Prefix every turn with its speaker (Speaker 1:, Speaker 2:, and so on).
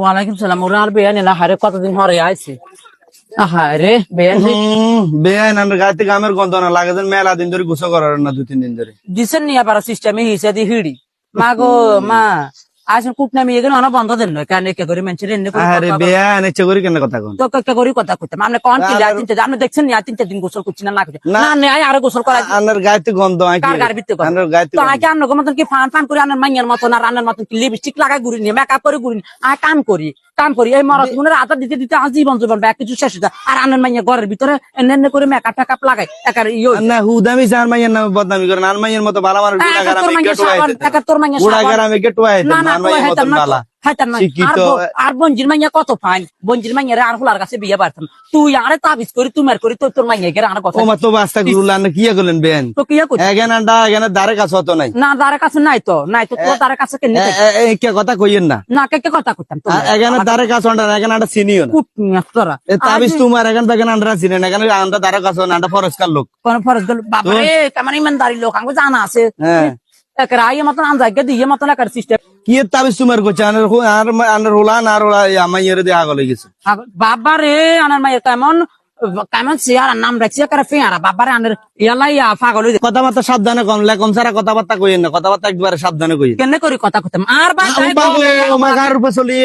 Speaker 1: ওয়ালাইকুম সালাম। ওরা আর বেয়ানি না হারে কতদিন হরে আইছে? আহারে বেয়ান
Speaker 2: আমি আমার গামের গন্ধ না লাগে যেন মেলা দিন ধরে গুছো করার না দুই তিন দিন ধরে।
Speaker 1: দিছেন নিয়া পারা সিস্টেমে হিসে দি হিড়ি? মা গো মা আসেন কুটনা মিয়ে গেল অনেক বন্ধ দেন নয় কেন কে করে মেনছে এনে করে
Speaker 2: আরে বেআইন ইচ্ছে করি কেন কথা কোন?
Speaker 1: তো কে করে কথা কইতাম। আপনি কোন কি তিনটে দিন আপনি দেখছেন নি তিনটে দিন গোসল করছি না না করছি।
Speaker 2: না।
Speaker 1: না না আরে গোসল করা
Speaker 2: আনার গায়ে থেকে গন্ধ আই
Speaker 1: কার গার ভিতরে
Speaker 2: আনার গায়ে থেকে
Speaker 1: তো আগে আমরা মতন কি ফান ফান করে আনার মাইয়ার মতন আর আনার মতন কি লিপস্টিক লাগাই ঘুরি নি মেকআপ করে ঘুরি আর কাম করি। কাম করি। এই মরা গুণের আদা দিতে দিতে আজ জীবন জীবন ব্যাগ কিছু শেষ হয়ে। আর আনার মাইয়া ঘরের ভিতরে এনে এনে করে মেকআপ টেকআপ লাগাই একার ইয়ে
Speaker 2: না হুদামি জান মাইয়ার নামে বদনামি করেন। আর মাইয়ের মতো বালা মানুষ গুড়া গ্রামে
Speaker 1: মাইয়া
Speaker 2: গেটু
Speaker 1: সাবান,
Speaker 2: আইতে
Speaker 1: একা তোর মাইয়া
Speaker 2: গুড়া
Speaker 1: সাবান।
Speaker 2: গ্রামে গেটু আইতে
Speaker 1: না না
Speaker 2: আর
Speaker 1: তো
Speaker 2: মাইয়ের
Speaker 1: হেতাম
Speaker 2: মতন
Speaker 1: না তো,
Speaker 2: বালা
Speaker 1: হেতাম না।
Speaker 2: শিক্ষিত।
Speaker 1: আর বঞ্জির মাইয়া কত ফাইন বঞ্জির আর হুলার কাছে বিয়ে পারতাম তুই আরে তাবিজ করি তুমার করি তোর তোর মাইয়া গেরে আর কথা
Speaker 2: ও মা তো বাস্তা গুরুলা কি করলেন বেন?
Speaker 1: তো কি করি
Speaker 2: এখানে আন্ডা এখানে দারে কাছে হতো নাই।
Speaker 1: না দারে কাছে নাই তো নাই তো তোর দারে কাছে কেন
Speaker 2: কে কথা না।
Speaker 1: না কে কে কথা করতাম
Speaker 2: আর এখানে দারে কাছে হন্ডা এখানে আন্ডা না। এ তাবিজ তোমার এখান আন্ডা চিনেন এখানে আন্ডা দারে কাছে না আন্ডা ফরস্কার লোক।
Speaker 1: কোন কেমন ইমানদারি লোক জানা আছে।
Speaker 2: হ্যাঁ।
Speaker 1: একের আইয়ে মতন আন্দাজকে দিয়ে মতন একার সিস্টেম
Speaker 2: কি এর তাবিজ তোমার করছে আনার আর আনার হোলা না আর ওলা দিয়ে আগলে গেছে
Speaker 1: বাবা রে আনার মায়ের কেমন কেমন চেয়ার নাম রাখছি একার ফেয়ারা বাবারে আনের ইয়ালাই পাগল হয়ে
Speaker 2: কথাবার্তা সাবধানে কম লেখন সারা কথাবার্তা কইেন না কথাবার্তা একবারে সাবধানে কই
Speaker 1: কেন করি কথা করতাম আর বা
Speaker 2: উপর চলি